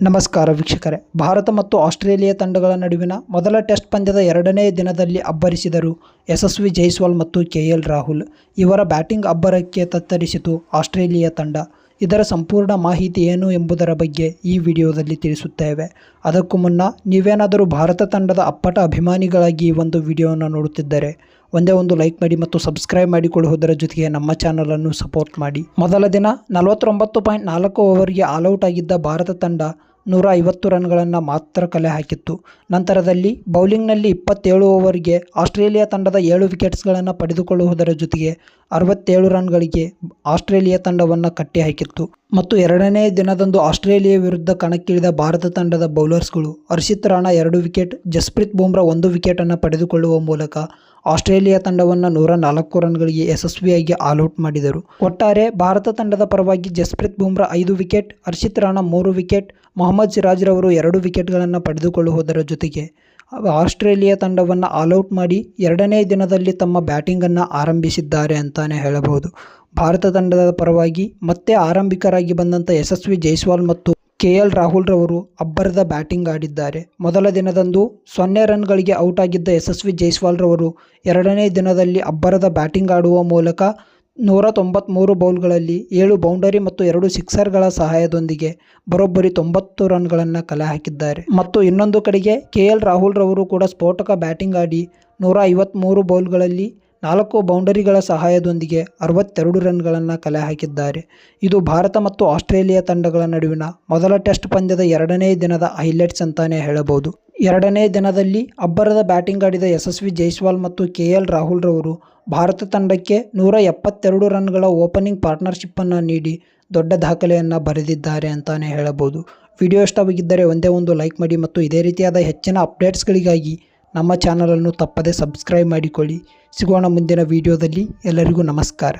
ನಮಸ್ಕಾರ ವೀಕ್ಷಕರೇ. ಭಾರತ ಮತ್ತು ಆಸ್ಟ್ರೇಲಿಯಾ ತಂಡಗಳ ನಡುವಿನ ಮೊದಲ ಟೆಸ್ಟ್ ಪಂದ್ಯದ ಎರಡನೇ ದಿನದಲ್ಲಿ ಅಬ್ಬರಿಸಿದರು ಯಶಸ್ವಿ ಜೈಸ್ವಾಲ್ ಮತ್ತು ಕೆ ಎಲ್ ರಾಹುಲ್. ಇವರ ಬ್ಯಾಟಿಂಗ್ ಅಬ್ಬರಕ್ಕೆ ತತ್ತರಿಸಿತು ಆಸ್ಟ್ರೇಲಿಯಾ ತಂಡ. ಇದರ ಸಂಪೂರ್ಣ ಮಾಹಿತಿ ಏನು ಎಂಬುದರ ಬಗ್ಗೆ ಈ ವಿಡಿಯೋದಲ್ಲಿ ತಿಳಿಸುತ್ತೇವೆ. ಅದಕ್ಕೂ ಮುನ್ನ ನೀವೇನಾದರೂ ಭಾರತ ತಂಡದ ಅಪ್ಪಟ ಅಭಿಮಾನಿಗಳಾಗಿ ಈ ಒಂದು ವಿಡಿಯೋವನ್ನು ನೋಡುತ್ತಿದ್ದರೆ ಒಂದೇ ಒಂದು ಲೈಕ್ ಮಾಡಿ ಮತ್ತು ಸಬ್ಸ್ಕ್ರೈಬ್ ಮಾಡಿಕೊಳ್ಳುವುದರ ಜೊತೆಗೆ ನಮ್ಮ ಚಾನಲನ್ನು ಸಪೋರ್ಟ್ ಮಾಡಿ. ಮೊದಲ ದಿನ ನಲವತ್ತೊಂಬತ್ತು ಪಾಯಿಂಟ್ ನಾಲ್ಕು ಓವರ್ಗೆ ಆಲ್ಔಟ್ ಆಗಿದ್ದ ಭಾರತ ತಂಡ ನೂರ ಐವತ್ತು ರನ್ಗಳನ್ನು ಮಾತ್ರ ಕಲೆ ಹಾಕಿತ್ತು. ನಂತರದಲ್ಲಿ ಬೌಲಿಂಗ್ನಲ್ಲಿ ಇಪ್ಪತ್ತೇಳು ಓವರ್ಗೆ ಆಸ್ಟ್ರೇಲಿಯಾ ತಂಡದ ಏಳು ವಿಕೆಟ್ಸ್ಗಳನ್ನು ಪಡೆದುಕೊಳ್ಳುವುದರ ಜೊತೆಗೆ ಅರವತ್ತೇಳು ರನ್ಗಳಿಗೆ ಆಸ್ಟ್ರೇಲಿಯಾ ತಂಡವನ್ನು ಕಟ್ಟಿ ಹಾಕಿತ್ತು. ಮತ್ತು ಎರಡನೇ ದಿನದಂದು ಆಸ್ಟ್ರೇಲಿಯಾ ವಿರುದ್ಧ ಕಣಕ್ಕಿಳಿದ ಭಾರತ ತಂಡದ ಬೌಲರ್ಸ್ಗಳು ಹರ್ಷಿತ್ ರಾಣಾ ಎರಡು ವಿಕೆಟ್ ಜಸ್ಪ್ರೀತ್ ಬೂಮ್ರಾ ಒಂದು ವಿಕೆಟನ್ನು ಪಡೆದುಕೊಳ್ಳುವ ಮೂಲಕ ಆಸ್ಟ್ರೇಲಿಯಾ ತಂಡವನ್ನು ನೂರ ನಾಲ್ಕು ರನ್ಗಳಿಗೆ ಯಶಸ್ವಿಯಾಗಿ ಆಲ್ಔಟ್ ಮಾಡಿದರು. ಒಟ್ಟಾರೆ ಭಾರತ ತಂಡದ ಪರವಾಗಿ ಜಸ್ಪ್ರೀತ್ ಬುಮ್ರಾ ಐದು ವಿಕೆಟ್ ಹರ್ಷಿತ್ ರಾಣಾ ಮೂರು ವಿಕೆಟ್ ಮೊಹಮ್ಮದ್ ಸಿರಾಜ್ರವರು ಎರಡು ವಿಕೆಟ್ಗಳನ್ನು ಪಡೆದುಕೊಳ್ಳುವುದರ ಜೊತೆಗೆ ಆಸ್ಟ್ರೇಲಿಯಾ ತಂಡವನ್ನು ಆಲ್ಔಟ್ ಮಾಡಿ ಎರಡನೇ ದಿನದಲ್ಲಿ ತಮ್ಮ ಬ್ಯಾಟಿಂಗನ್ನು ಆರಂಭಿಸಿದ್ದಾರೆ ಅಂತಾನೆ ಹೇಳಬಹುದು. ಭಾರತ ತಂಡದ ಪರವಾಗಿ ಮತ್ತೆ ಆರಂಭಿಕರಾಗಿ ಬಂದಂಥ ಯಶಸ್ವಿ ಜೈಸ್ವಾಲ್ ಮತ್ತು ಕೆ ಎಲ್ ರಾಹುಲ್ರವರು ಅಬ್ಬರದ ಬ್ಯಾಟಿಂಗ್ ಆಡಿದ್ದಾರೆ. ಮೊದಲ ದಿನದಂದು ಸೊನ್ನೆ ರನ್ಗಳಿಗೆ ಔಟ್ ಆಗಿದ್ದ ಯಶಸ್ವಿ ಜೈಸ್ವಾಲ್ರವರು ಎರಡನೇ ದಿನದಲ್ಲಿ ಅಬ್ಬರದ ಬ್ಯಾಟಿಂಗ್ ಆಡುವ ಮೂಲಕ ನೂರ ತೊಂಬತ್ತ್ಮೂರು ಬೌಲ್ಗಳಲ್ಲಿ ಏಳು ಬೌಂಡರಿ ಮತ್ತು ಎರಡು ಸಿಕ್ಸರ್ಗಳ ಸಹಾಯದೊಂದಿಗೆ ಬರೋಬ್ಬರಿ ತೊಂಬತ್ತು ರನ್ಗಳನ್ನು ಕಲೆ ಹಾಕಿದ್ದಾರೆ. ಮತ್ತು ಇನ್ನೊಂದು ಕಡೆಗೆ ಕೆ ಎಲ್ ರಾಹುಲ್ ರವರು ಕೂಡ ಸ್ಫೋಟಕ ಬ್ಯಾಟಿಂಗ್ ಆಡಿ ನೂರ ಐವತ್ತ್ಮೂರು ಬೌಲ್ಗಳಲ್ಲಿ ನಾಲ್ಕು ಬೌಂಡರಿಗಳ ಸಹಾಯದೊಂದಿಗೆ ಅರವತ್ತೆರಡು ರನ್ಗಳನ್ನು ಕಲೆ ಹಾಕಿದ್ದಾರೆ. ಇದು ಭಾರತ ಮತ್ತು ಆಸ್ಟ್ರೇಲಿಯಾ ತಂಡಗಳ ನಡುವಿನ ಮೊದಲ ಟೆಸ್ಟ್ ಪಂದ್ಯದ ಎರಡನೇ ದಿನದ ಹೈಲೈಟ್ಸ್ ಅಂತಾನೆ ಹೇಳಬಹುದು. ಎರಡನೇ ದಿನದಲ್ಲಿ ಅಬ್ಬರದ ಬ್ಯಾಟಿಂಗ್ ಆಡಿದ ಯಶಸ್ವಿ ಜೈಸ್ವಾಲ್ ಮತ್ತು ಕೆ. ಎಲ್. ರಾಹುಲ್ ರವರು ಭಾರತ ತಂಡಕ್ಕೆ ನೂರ ಎಪ್ಪತ್ತೆರಡು ರನ್ಗಳ ಓಪನಿಂಗ್ ಪಾರ್ಟ್ನರ್ಶಿಪ್ಪನ್ನು ನೀಡಿ ದೊಡ್ಡ ದಾಖಲೆಯನ್ನು ಬರೆದಿದ್ದಾರೆ ಅಂತಾನೆ ಹೇಳಬಹುದು. ವಿಡಿಯೋ ಇಷ್ಟವಾಗಿದ್ದರೆ ಒಂದೇ ಒಂದು ಲೈಕ್ ಮಾಡಿ ಮತ್ತು ಇದೇ ರೀತಿಯಾದ ಹೆಚ್ಚಿನ ಅಪ್ಡೇಟ್ಸ್ಗಳಿಗಾಗಿ ನಮ್ಮ ಚಾನಲನ್ನು ತಪ್ಪದೆ ಸಬ್ಸ್ಕ್ರೈಬ್ ಮಾಡಿಕೊಳ್ಳಿ. ಸಿಗೋಣ ಮುಂದಿನ ವೀಡಿಯೋದಲ್ಲಿ. ಎಲ್ಲರಿಗೂ ನಮಸ್ಕಾರ.